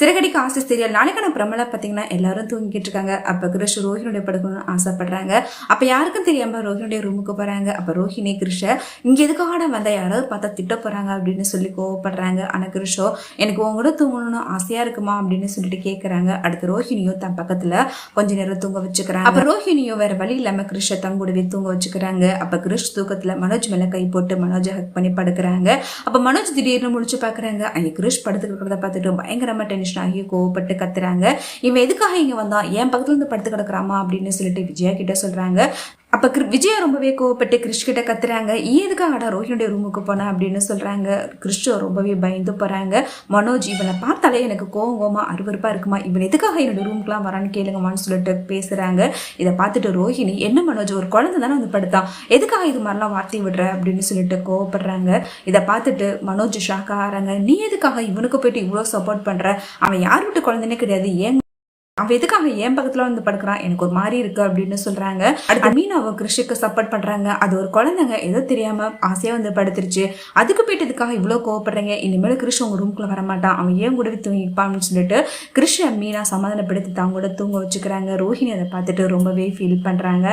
சிறகடிக்கு ஆசை சீரியல் நாளைக்கான பிரமலா பார்த்தீங்கன்னா எல்லாரும் தூங்கிட்டு இருக்காங்க. அப்போ கிருஷ் ரோஹினுடைய படுக்கணும்னு ஆசைப்படுறாங்க. அப்போ யாருக்கும் தெரியாம ரோஹினுடைய ரூமுக்கு போறாங்க. அப்போ ரோஹினி கிருஷ இங்கே எதுக்காக வந்தா யாராவது பார்த்தா திட்ட போறாங்க அப்படின்னு சொல்லி கோவப்படுறாங்க. ஆனால் கிருஷோ எனக்கு உங்களோட தூங்கணும்னு ஆசையா இருக்குமா அப்படின்னு சொல்லிட்டு கேட்குறாங்க அடுத்து ரோஹினியும் தன் பக்கத்துல கொஞ்ச நேரம் தூங்க வச்சுக்கிறாங்க. அப்போ ரோஹினியும் வேற வழி இல்லாம கிருஷை தன் தூங்க வச்சுக்கிறாங்க. அப்போ கிருஷ் தூக்கத்துல மனோஜ் மேல கை போட்டு மனோஜை ஹக் பண்ணி படுக்கிறாங்க. அப்போ மனோஜ் திடீர்னு முழிச்சு பாக்குறாங்க. அங்கே கிருஷ் படுத்துக்கிறத பார்த்துட்டு பயங்கரமா டென்ஷன் ஆகி கோவப்பட்டு கத்துறாங்க. இவன் எதுக்காக இங்க வந்தான்? என் பக்கத்துல இருந்து படுத்து கிடக்குறாமா? அப்படின்னு சொல்லிட்டு விஜயா கிட்ட சொல்றாங்க. அப்போ கிரு- விஜயா ரொம்பவே கோவப்பட்டு கிறிஷ்கிட்ட கத்துறாங்க. "ஏன் எதுக்காகடா ரோஹினுடைய ரூமுக்கு போனேன் அப்படின்னு சொல்கிறாங்க கிறிஸ்டோ ரொம்பவே பயந்து போகிறாங்க மனோஜ் இவனை பார்த்தாலே எனக்கு கோவம் கோமா அருவருப்பா இருக்குமா? இவன் எதுக்காக என்னோட ரூமுக்குலாம் வரான்னு கேளுங்கம்மான்னு சொல்லிட்டு பேசுகிறாங்க இதை பார்த்துட்டு ரோஹிணி என்ன மனோஜ் ஒரு குழந்தை தானே வந்து படுத்தான் எதுக்காக இது மாதிரிலாம் வார்த்தை விடுற? அப்படின்னு சொல்லிட்டு கோவப்படுறாங்க. இதை பார்த்துட்டு மனோஜ் ஷாக்காக ஆகிறாங்க. நீ எதுக்காக இவனுக்கு போயிட்டு இவ்வளோ சப்போர்ட் பண்ணுற அவன் யார் விட்டு குழந்தைனே கிடையாது. ஏன் அவன் எதுக்காக என் பக்கத்துல வந்து படுக்கிறான்? எனக்கு ஒரு மாதிரி இருக்கு அப்படின்னு சொல்றாங்க. அடுத்த மீன் அவ கிருஷிக்கு சப்போர்ட் பண்றாங்க. அது ஒரு குழந்தைங்க ஏதோ தெரியாம ஆசையா வந்து படுத்துருச்சு. அதுக்கு போயிட்டு இதுக்காக இவ்வளவு கோவப்படுறீங்க. இனிமேல் கிருஷ் உங்க ரூம்குள்ள வரமாட்டான். அவன் ஏன் கூட தூங்கிப்பான்னு சொல்லிட்டு கிருஷ மீனா சமாதானப்படுத்தி தான் கூட தூங்க வச்சுக்கிறாங்க. ரோஹிணி அதை பார்த்துட்டு ரொம்பவே ஃபீல் பண்றாங்க.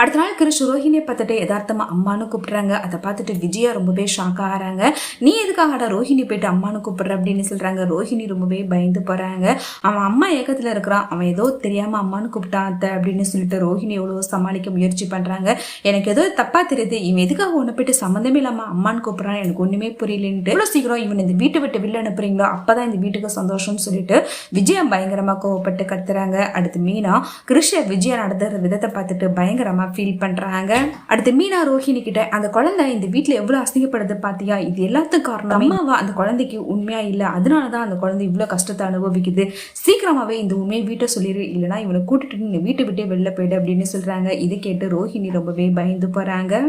அடுத்த நாள் கிரிஷ் ரோஹிணியை பார்த்துட்டு யதார்த்தமா அம்மானு கூப்பிடுறாங்க. அதை பார்த்துட்டு விஜயா ரொம்பவே ஷாக் ஆகிறாங்க. நீ எதுக்காகடா ரோஹிணி போயிட்டு அம்மானு கூப்பிடுற அப்படின்னு சொல்றாங்க. ரோஹிணி ரொம்பவே பயந்து போறாங்க. அவன் அம்மா ஏக்கத்துல இருக்கிறான். அவன் ஏதோ தெரியாம அம்மானு கூப்பிட்டான் அத்தை அப்படின்னு சொல்லிட்டு ரோஹிணி எவ்வளோ சமாளிக்க முயற்சி பண்றாங்க. எனக்கு ஏதோ தப்பா தெரியுது. இவன் எதுக்காக ஒன்று போயிட்டு சம்மந்தமே இல்லாம அம்மான்னு கூப்பிடுறான் எனக்கு ஒண்ணுமே புரியலன்ட்டு எவ்வளோ சீக்கிரம் இவன் இந்த வீட்டை விட்டு வெளில அனுப்புறீங்களோ அப்பதான் இந்த வீட்டுக்கு சந்தோஷம்னு சொல்லிட்டு விஜயம் பயங்கரமா கோவப்பட்டு கத்துறாங்க. அடுத்து மீனா கிருஷ்ண விஜயா நடத்துற விதத்தை பார்த்துட்டு பயங்கரமா ஃபீல் பண்றாங்க. அடுத்து மீனா ரோஹிணி கிட்ட அந்த குழந்தை இந்த வீட்ல எவ்வளவு அசிங்கப்படுது பாத்தியா? இது எல்லாத்துக்கும் காரணம் அம்மாவா? அந்த குழந்தைக்கு உண்மையா இல்ல? அதனாலதான் அந்த குழந்தை இவ்வளவு கஷ்டத்தை அனுபவிக்குது. சீக்கிரமாவே இந்த உண்மையை வீட்டை சொல்லிடு இல்லைன்னா இவனை கூட்டிட்டு நீ வீட்டை விட்டே வெளில போயிடு அப்படின்னு சொல்றாங்க. இதை கேட்டு ரோஹிணி ரொம்பவே பயந்து போறாங்க.